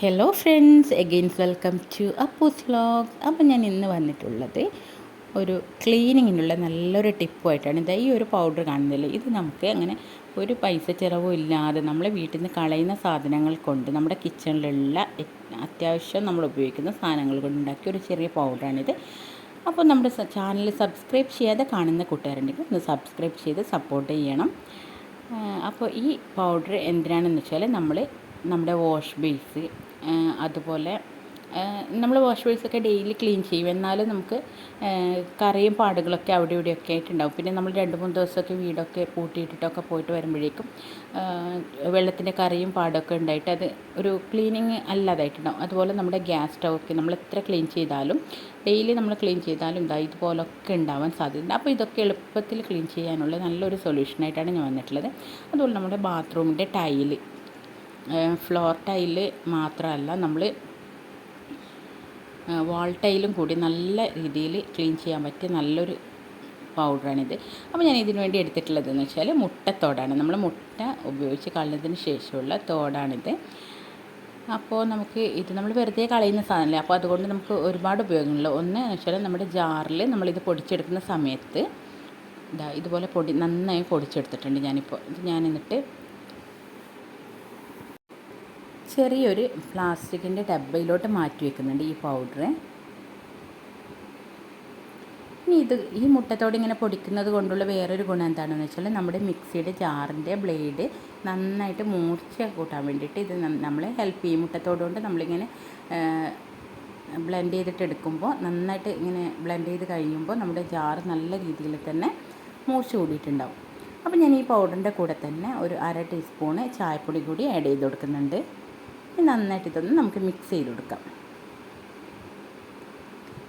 Hello friends again welcome to Appu's vlog അപ്പോൾ ഞാൻ ഇന്ന് വന്നിട്ടുള്ളത് ഒരു ക്ലീനിങ്ങിനുള്ള നല്ലൊരു ടിപ്പുമായിട്ടാണ് ഇതാ ഈ ഒരു പൗഡർ കാണുന്നില്ല? ഇത് നമുക്ക് അങ്ങനെ ഒരു പൈസ ചിലവും ഇല്ലാതെ നമ്മളെ വീട്ടിൽ നിന്ന് കളയുന്ന സാധനങ്ങൾ കൊണ്ട് നമ്മുടെ കിച്ചണിലുള്ള അത്യാവശ്യം നമ്മൾ ഉപയോഗിക്കുന്ന സാധനങ്ങൾ കൊണ്ട് ഉണ്ടാക്കിയ ഒരു ചെറിയ പൗഡറാണിത് അപ്പോൾ നമ്മുടെ ചാനൽ സബ്സ്ക്രൈബ് ചെയ്യാതെ കാണുന്ന കൂട്ടുകാരുണ്ടെങ്കിൽ ഒന്ന് സബ്സ്ക്രൈബ് ചെയ്ത് സപ്പോർട്ട് ചെയ്യണം. അപ്പോൾ ഈ പൗഡർ എന്തിനാണെന്ന് വെച്ചാൽ നമ്മൾ നമ്മുടെ വാഷ് ബേസ് അതുപോലെ നമ്മൾ വാഷ് ബേസൊക്കെ ഡെയിലി ക്ലീൻ ചെയ്യും. എന്നാലും നമുക്ക് കറയും പാടുകളൊക്കെ അവിടെ ഇവിടെയൊക്കെ ആയിട്ടുണ്ടാവും. പിന്നെ നമ്മൾ രണ്ട് മൂന്ന് ദിവസമൊക്കെ വീടൊക്കെ പൂട്ടിയിട്ടിട്ടൊക്കെ പോയിട്ട് വരുമ്പോഴേക്കും വെള്ളത്തിന്റെ കറിയും പാടൊക്കെ ഉണ്ടായിട്ട് അത് ഒരു ക്ലീനിങ് അല്ലാതായിട്ടുണ്ടാവും. അതുപോലെ നമ്മുടെ ഗ്യാസ് സ്റ്റൗക്ക് നമ്മൾ എത്ര ക്ലീൻ ചെയ്താലും ഡെയിലി നമ്മൾ ക്ലീൻ ചെയ്താലും ഇതാ ഇതുപോലൊക്കെ ഉണ്ടാവാൻ സാധ്യതയുണ്ട്. അപ്പോൾ ഇതൊക്കെ എളുപ്പത്തിൽ ക്ലീൻ ചെയ്യാനുള്ള നല്ലൊരു സൊല്യൂഷനായിട്ടാണ് ഞാൻ വന്നിട്ടുള്ളത്. അതുപോലെ നമ്മുടെ ബാത്റൂമിന്റെ ടൈൽ ഫ്ലോർ ടൈൽ മാത്രമല്ല നമ്മൾ വാൾ ടൈലും കൂടി നല്ല രീതിയിൽ ക്ലീൻ ചെയ്യാൻ പറ്റിയ നല്ലൊരു പൗഡറാണിത് അപ്പോൾ ഞാൻ ഇതിനു വേണ്ടി എടുത്തിട്ടുള്ളതെന്ന് വെച്ചാൽ മുട്ടത്തോടാണ്. നമ്മൾ മുട്ട ഉപയോഗിച്ച് കളഞ്ഞതിന് ശേഷമുള്ള തോടാണിത്. അപ്പോൾ നമുക്ക് ഇത് നമ്മൾ വെറുതെ കളയുന്ന സാധനമല്ലേ? അപ്പോൾ അതുകൊണ്ട് നമുക്ക് ഒരുപാട് ഉപയോഗങ്ങളുണ്ട്. ഒന്ന് എന്ന് വെച്ചാൽ നമ്മുടെ ജാറിൽ നമ്മളിത് പൊടിച്ചെടുക്കുന്ന സമയത്ത് ഇതാ ഇതുപോലെ പൊടി നന്നായി പൊടിച്ചെടുത്തിട്ടുണ്ട് ഞാനിപ്പോൾ ഇത് ഞാൻ എന്നിട്ട് ചെറിയൊരു പ്ലാസ്റ്റിക്കിന്റെ ഡബ്ബയിലോട്ട് മാറ്റി വെക്കുന്നുണ്ട് ഈ പൗഡർ ഇനി ഇത് ഈ മുട്ടത്തോട് ഇങ്ങനെ പൊടിക്കുന്നത് കൊണ്ടുള്ള വേറൊരു ഗുണം എന്താണെന്ന് വെച്ചാൽ നമ്മുടെ മിക്സിയുടെ ജാറിന്റെ ബ്ലേഡ് നന്നായിട്ട് മൂർച്ച കൂട്ടാൻ വേണ്ടിയിട്ട് ഇത് നമ്മളെ ഹെൽപ്പ് ചെയ്യും. മുട്ടത്തോട് കൊണ്ട് നമ്മളിങ്ങനെ ബ്ലെൻഡ് ചെയ്തിട്ട് എടുക്കുമ്പോൾ നന്നായിട്ട് ഇങ്ങനെ ബ്ലെൻഡ് ചെയ്ത് കഴിയുമ്പോൾ നമ്മുടെ ജാർ നല്ല രീതിയിൽ തന്നെ മൂർച്ച കൂടിയിട്ടുണ്ടാവും. അപ്പോൾ ഞാൻ ഈ പൗഡറിന്റെ കൂടെ തന്നെ ഒരു അര ടീസ്പൂണ് ചായപ്പൊടി കൂടി ആഡ് ചെയ്ത് കൊടുക്കുന്നുണ്ട്. നന്നായിട്ട് ഇതൊന്ന് നമുക്ക് മിക്സ് ചെയ്ത് കൊടുക്കാം.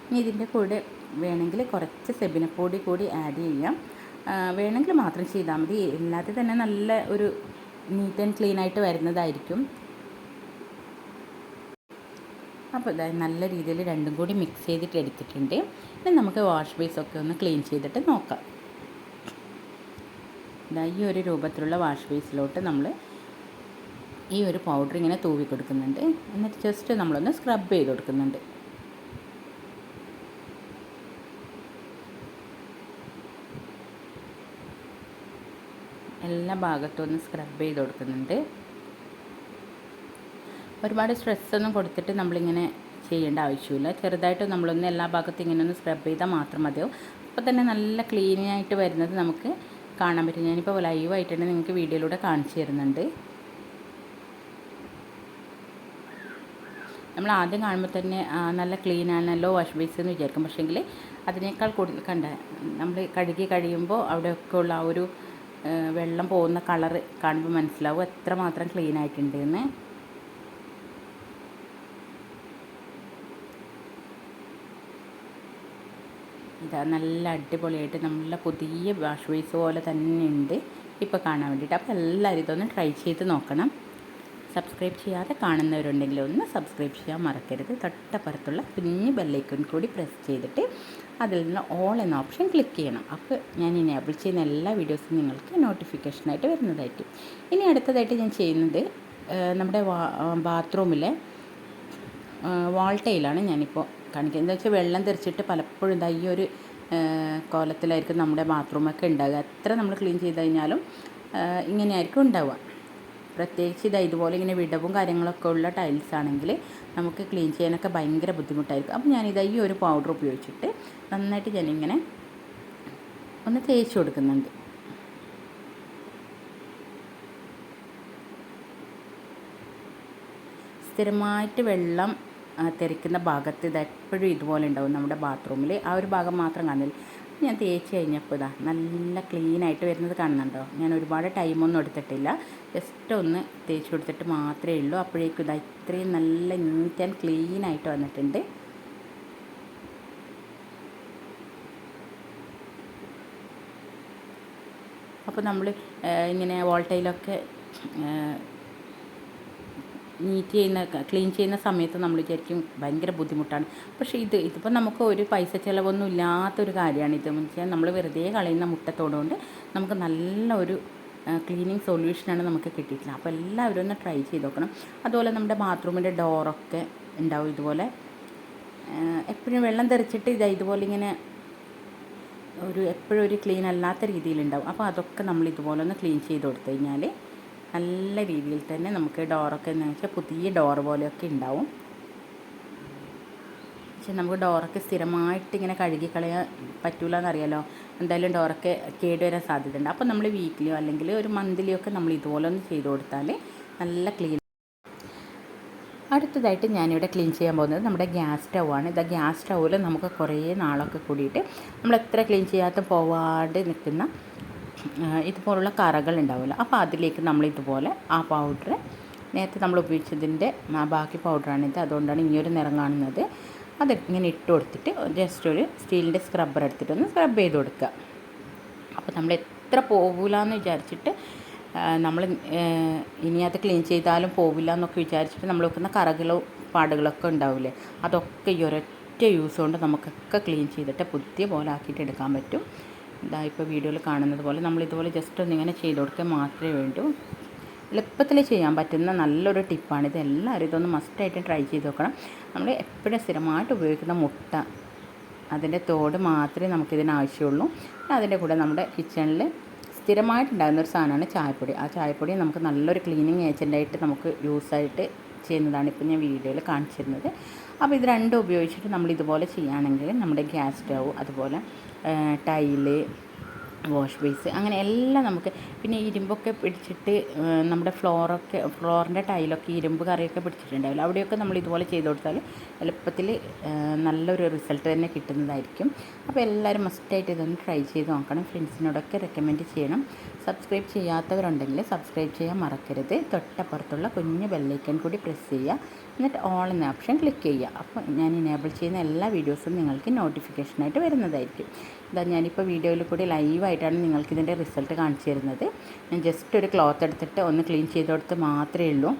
ഇനി ഇതിന്റെ കൂടെ വേണമെങ്കിൽ കുറച്ച് സെബിനപ്പൊടി കൂടി ആഡ് ചെയ്യാം. വേണമെങ്കിൽ മാത്രം ചെയ്താൽ മതി. എല്ലാത്തിൽ തന്നെ നല്ല ഒരു നീറ്റ് ആൻഡ് ക്ലീൻ ആയിട്ട് വരുന്നതായിരിക്കും. അപ്പോൾ ഇതായി നല്ല രീതിയിൽ രണ്ടും കൂടി മിക്സ് ചെയ്തിട്ട് എടുത്തിട്ടുണ്ട്. ഇനി നമുക്ക് വാഷ് ബേസൊക്കെ ഒന്ന് ക്ലീൻ ചെയ്തിട്ട് നോക്കാം. ഇതാ ഈ ഒരു രൂപത്തിലുള്ള വാഷ് ബേസിലോട്ട് നമ്മൾ ഈ ഒരു പൗഡർ ഇങ്ങനെ തൂവി കൊടുക്കുന്നുണ്ട്. എന്നിട്ട് ജസ്റ്റ് നമ്മളൊന്ന് സ്ക്രബ് ചെയ്ത് കൊടുക്കുന്നുണ്ട്. എല്ലാ ഭാഗത്തും ഒന്ന് സ്ക്രബ് ചെയ്ത് കൊടുക്കുന്നുണ്ട്. ഒരുപാട് സ്ട്രെസ് സ്ട്രെസ്സൊന്നും കൊടുത്തിട്ട് നമ്മളിങ്ങനെ ചെയ്യേണ്ട ആവശ്യമില്ല. ചെറുതായിട്ട് നമ്മളൊന്ന് എല്ലാ ഭാഗത്തും ഇങ്ങനെ ഒന്ന് സ്ക്രബ് ചെയ്താൽ മാത്രം മതിയാവും. അപ്പോൾ തന്നെ നല്ല ക്ലീനായിട്ട് വരുന്നത് നമുക്ക് കാണാൻ പറ്റും. ഞാനിപ്പോൾ ലൈവായിട്ടാണ് നിങ്ങൾക്ക് വീഡിയോയിലൂടെ കാണിച്ചു തരുന്നുണ്ട്. നമ്മൾ ആദ്യം കാണുമ്പോൾ തന്നെ നല്ല ക്ലീൻ ആണല്ലോ വാഷ് ബേസ് എന്ന് വിചാരിക്കും. പക്ഷേങ്കിൽ അതിനേക്കാൾ കൂടുതൽ കണ്ട നമ്മൾ കഴുകി കഴിയുമ്പോൾ അവിടെയൊക്കെ ഉള്ള ആ ഒരു വെള്ളം പോകുന്ന കളർ കാണുമ്പോൾ മനസ്സിലാവും എത്രമാത്രം ക്ലീൻ ആയിട്ടുണ്ട് എന്ന് ഇതാ നല്ല അടിപൊളിയായിട്ട് നല്ല പുതിയ വാഷ് ബേസ് പോലെ തന്നെ ഉണ്ട്. ഇപ്പോൾ കാണാൻ വേണ്ടിയിട്ട്. അപ്പോൾ എല്ലാവരും ഇതൊന്ന് ട്രൈ ചെയ്ത് നോക്കണം. സബ്സ്ക്രൈബ് ചെയ്യാതെ കാണുന്നവരുണ്ടെങ്കിൽ ഒന്ന് സബ്സ്ക്രൈബ് ചെയ്യാൻ മറക്കരുത്. തൊട്ടപ്പുറത്തുള്ള കുഞ്ഞ് ബെല്ലൈക്കൺ കൂടി പ്രസ് ചെയ്തിട്ട് അതിൽ നിന്ന് ഓൾ എന്ന ഓപ്ഷൻ ക്ലിക്ക് ചെയ്യണം. അപ്പോൾ ഞാൻ എനേബിൾ ചെയ്യുന്ന എല്ലാ വീഡിയോസും നിങ്ങൾക്ക് നോട്ടിഫിക്കേഷനായിട്ട് വരുന്നതായിരിക്കും. ഇനി അടുത്തതായിട്ട് ഞാൻ ചെയ്യുന്നത് നമ്മുടെ ബാത്റൂമിലെ വാൾ ടൈലാണ് ഞാനിപ്പോൾ കാണിക്കുന്നത്. എന്താ വെച്ചാൽ വെള്ളം തെറിച്ചിട്ട് പലപ്പോഴും ഇതാ ഈ ഒരു കോലത്തിലായിരിക്കും നമ്മുടെ ബാത്റൂമൊക്കെ ഉണ്ടാകുക എത്ര നമ്മൾ ക്ലീൻ ചെയ്ത് കഴിഞ്ഞാലും ഇങ്ങനെയായിരിക്കും ഉണ്ടാവുക. പ്രത്യേകിച്ച് ഇതാ ഇതുപോലെ ഇങ്ങനെ വിടവും കാര്യങ്ങളൊക്കെ ഉള്ള ടൈൽസ് ആണെങ്കിൽ നമുക്ക് ക്ലീൻ ചെയ്യാനൊക്കെ ഭയങ്കര ബുദ്ധിമുട്ടായിരിക്കും. അപ്പോൾ ഞാനിത് ഈ ഒരു പൗഡർ ഉപയോഗിച്ചിട്ട് നന്നായിട്ട് ഞാനിങ്ങനെ ഒന്ന് തേച്ച് കൊടുക്കുന്നുണ്ട്. സ്ഥിരമായിട്ട് വെള്ളം തെറിക്കുന്ന ഭാഗത്ത് ഇത് എപ്പോഴും ഇതുപോലെ ഉണ്ടാവും നമ്മുടെ ബാത്റൂമിൽ ആ ഒരു ഭാഗം മാത്രം കാണില്ല ഞാൻ തേച്ച് കഴിഞ്ഞപ്പോൾ ഇതാ നല്ല ക്ലീനായിട്ട് വരുന്നത് കാണുന്നുണ്ടോ? ഞാൻ ഒരുപാട് ടൈമൊന്നും എടുത്തിട്ടില്ല. ജസ്റ്റ് ഒന്ന് തേച്ച് കൊടുത്തിട്ട് മാത്രമേ ഉള്ളൂ. അപ്പോഴേക്കും ഇതാ ഇത്രയും നല്ല നീറ്റ് ആൻഡ് ക്ലീനായിട്ട് വന്നിട്ടുണ്ട്. അപ്പോൾ നമ്മൾ ഇങ്ങനെ വോൾട്ടയിലൊക്കെ നീറ്റ് ചെയ്യുന്ന ക്ലീൻ ചെയ്യുന്ന സമയത്ത് നമ്മൾ വിചാരിക്കും ഭയങ്കര ബുദ്ധിമുട്ടാണ്. പക്ഷേ ഇത് ഇതിപ്പോൾ നമുക്ക് ഒരു പൈസ ചിലവൊന്നും ഇല്ലാത്തൊരു കാര്യമാണ് ഇത്. വെച്ചാൽ നമ്മൾ വെറുതെ കളയുന്ന മുട്ടത്തോടുകൊണ്ട് നമുക്ക് നല്ല ഒരു ക്ലീനിങ് സൊല്യൂഷനാണ് നമുക്ക് കിട്ടിയിട്ടുള്ളത്. അപ്പോൾ എല്ലാവരും ഒന്ന് ട്രൈ ചെയ്ത് നോക്കണം. അതുപോലെ നമ്മുടെ ബാത്റൂമിന്റെ ഡോറൊക്കെ ഉണ്ടാവും ഇതുപോലെ. എപ്പോഴും വെള്ളം തെറിച്ചിട്ട് ഇതാ ഇതുപോലെ ഇങ്ങനെ ഒരു എപ്പോഴും ഒരു ക്ലീൻ അല്ലാത്ത രീതിയിലുണ്ടാവും. അപ്പോൾ അതൊക്കെ നമ്മൾ ഇതുപോലെ ഒന്ന് ക്ലീൻ ചെയ്ത് കൊടുത്തു കഴിഞ്ഞാൽ നല്ല രീതിയിൽ തന്നെ നമുക്ക് ഡോറൊക്കെ എന്ന് വെച്ചാൽ പുതിയ ഡോർ പോലെയൊക്കെ ഉണ്ടാവും. പക്ഷെ നമുക്ക് ഡോറൊക്കെ സ്ഥിരമായിട്ട് ഇങ്ങനെ കഴുകി കളയാൻ പറ്റൂല എന്നറിയാലോ എന്തായാലും ഡോറൊക്കെ കേടുവരാൻ സാധ്യതയുണ്ട്. അപ്പോൾ നമ്മൾ വീക്കിലിയോ അല്ലെങ്കിൽ ഒരു മന്ത്ലിയോ ഒക്കെ നമ്മൾ ഇതുപോലെ ഒന്ന് ചെയ്ത് കൊടുത്താൽ നല്ല ക്ലീൻ അടുത്തതായിട്ട് ഞാനിവിടെ ക്ലീൻ ചെയ്യാൻ പോകുന്നത് നമ്മുടെ ഗ്യാസ് സ്റ്റൗവാണ്. ആണ് ഇത് ഗ്യാസ് സ്റ്റൗവിൽ നമുക്ക് കുറേ നാളൊക്കെ കൂടിയിട്ട് നമ്മൾ എത്ര ക്ലീൻ ചെയ്യാത്ത പോവാണ്ട് നിൽക്കുന്ന ഇതുപോലുള്ള കറകൾ ഉണ്ടാവില്ല അപ്പോൾ അതിലേക്ക് നമ്മൾ ഇതുപോലെ ആ പൗഡർ നേരത്തെ നമ്മൾ ഉപയോഗിച്ചതിന്റെ ബാക്കി പൗഡറാണിത് അതുകൊണ്ടാണ് ഇനിയൊരു നിറം കാണുന്നത്. അത് ഇങ്ങനെ ഇട്ട് കൊടുത്തിട്ട് ജസ്റ്റ് ഒരു സ്റ്റീലിന്റെ സ്ക്രബ്ബർ എടുത്തിട്ട് ഒന്ന് സ്ക്രബ് ചെയ്ത് കൊടുക്കുക. അപ്പോൾ നമ്മൾ എത്ര പോകില്ല എന്ന് വിചാരിച്ചിട്ട് നമ്മൾ ഇനി അത് ക്ലീൻ ചെയ്താലും പോവില്ല എന്നൊക്കെ വിചാരിച്ചിട്ട് നമ്മൾ വെക്കുന്ന കറകളോ പാടുകളൊക്കെ ഉണ്ടാവില്ലേ? അതൊക്കെ ഈ ഒരൊറ്റ യൂസ് കൊണ്ട് നമുക്കൊക്കെ ക്ലീൻ ചെയ്തിട്ട് പുതിയ പോലെ ആക്കിയിട്ട് എടുക്കാൻ പറ്റും. ഇതാ ഇപ്പോൾ വീഡിയോയിൽ കാണുന്നത് പോലെ നമ്മൾ ഇതുപോലെ ജസ്റ്റ് ഒന്നിങ്ങനെ ചെയ്ത് കൊടുക്കുക മാത്രമേ വേണ്ടൂ. എളുപ്പത്തിൽ ചെയ്യാൻ പറ്റുന്ന നല്ലൊരു ടിപ്പാണ്. ഇത് എല്ലാവരും ഇതൊന്ന് മസ്റ്റായിട്ട് ട്രൈ ചെയ്ത് നോക്കണം. നമ്മൾ എപ്പോഴും സ്ഥിരമായിട്ട് ഉപയോഗിക്കുന്ന മുട്ട അതിന്റെ തോട് മാത്രമേ നമുക്കിതിന് ആവശ്യമുള്ളൂ. അതിന്റെ കൂടെ നമ്മുടെ കിച്ചണിൽ സ്ഥിരമായിട്ടുണ്ടാകുന്ന ഒരു സാധനമാണ് ചായപ്പൊടി. ആ ചായപ്പൊടി നമുക്ക് നല്ലൊരു ക്ലീനിങ് ഏജന്റായിട്ട് നമുക്ക് യൂസായിട്ട് ചെയ്യുന്നതാണ് ഇപ്പോൾ ഞാൻ വീഡിയോയിൽ കാണിച്ചിരുന്നത്. അപ്പോൾ ഇത് രണ്ടും ഉപയോഗിച്ചിട്ട് നമ്മൾ ഇതുപോലെ ചെയ്യുകയാണെങ്കിൽ നമ്മുടെ ഗ്യാസ് സ്റ്റൗ അതുപോലെ ടൈൽ വാഷ് ബേസ് അങ്ങനെ എല്ലാം നമുക്ക് പിന്നെ ഇരുമ്പൊക്കെ പിടിച്ചിട്ട് നമ്മുടെ ഫ്ലോറൊക്കെ ഫ്ലോറിന്റെ ടൈലൊക്കെ ഇരുമ്പ് കറിയൊക്കെ പിടിച്ചിട്ടുണ്ടാവില്ല. അവിടെയൊക്കെ നമ്മൾ ഇതുപോലെ ചെയ്ത് കൊടുത്താൽ എളുപ്പത്തിൽ നല്ലൊരു റിസൾട്ട് തന്നെ കിട്ടുന്നതായിരിക്കും. അപ്പോൾ എല്ലാവരും മസ്റ്റായിട്ട് ഇതൊന്ന് ട്രൈ ചെയ്ത് നോക്കണം. ഫ്രണ്ട്സിനോടൊക്കെ റെക്കമെൻഡ് ചെയ്യണം. സബ്സ്ക്രൈബ് ചെയ്യാത്തവരുണ്ടെങ്കിൽ സബ്സ്ക്രൈബ് ചെയ്യാൻ മറക്കരുത്. തൊട്ടപ്പുറത്തുള്ള കുഞ്ഞ് ബെല്ലൈക്കൺ കൂടി പ്രസ് ചെയ്യുക. എന്നിട്ട് ഓൾ എന്ന ഓപ്ഷൻ ക്ലിക്ക് ചെയ്യുക. അപ്പോൾ ഞാൻ ഇനേബിൾ ചെയ്യുന്ന എല്ലാ വീഡിയോസും നിങ്ങൾക്ക് നോട്ടിഫിക്കേഷനായിട്ട് വരുന്നതായിരിക്കും. ഇതാ ഞാനിപ്പോൾ വീഡിയോയിൽ കൂടി ലൈവായിട്ടാണ് നിങ്ങൾക്ക് ഇതിന്റെ റിസൾട്ട് കാണിച്ചു തരുന്നത്. ഞാൻ ജസ്റ്റ് ഒരു ക്ലോത്ത് എടുത്തിട്ട് ഒന്ന് ക്ലീൻ ചെയ്ത് കൊടുത്ത് മാത്രമേ ഉള്ളൂ.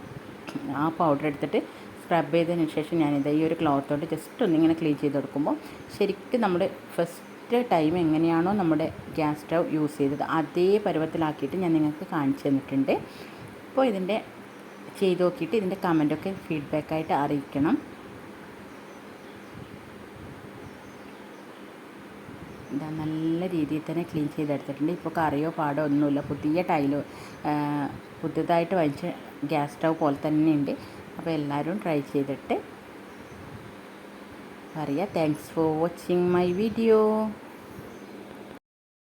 ആ പൗഡർ എടുത്തിട്ട് സ്ക്രബ് ചെയ്തതിന് ശേഷം ഞാനിത് ഈ ഒരു ക്ലോത്തോട്ട് ജസ്റ്റ് ഒന്നിങ്ങനെ ക്ലീൻ ചെയ്ത് കൊടുക്കുമ്പോൾ ശരിക്കും നമ്മൾ ഫസ്റ്റ് ടൈം എങ്ങനെയാണോ നമ്മുടെ ഗ്യാസ് സ്റ്റൗ യൂസ് ചെയ്തത്. അതേ പരുവത്തിലാക്കിയിട്ട് ഞാൻ നിങ്ങൾക്ക് കാണിച്ചു തന്നിട്ടുണ്ട്. അപ്പോൾ ഇതിന്റെ ചെയ്ത് നോക്കിയിട്ട് ഇതിന്റെ കമന്റൊക്കെ ഫീഡ്ബാക്കായിട്ട് അറിയിക്കണം. ഇതാ നല്ല രീതിയിൽ തന്നെ ക്ലീൻ ചെയ്തെടുത്തിട്ടുണ്ട് ഇപ്പോൾ കറിയോ പാടോ ഒന്നുമില്ല. പുതിയ ടൈലോ പുതിയതായിട്ട് വാങ്ങിച്ച ഗ്യാസ് സ്റ്റൗ പോലെ തന്നെയുണ്ട് അപ്പോൾ എല്ലാവരും ട്രൈ ചെയ്തിട്ട് Maria, thanks for watching my video.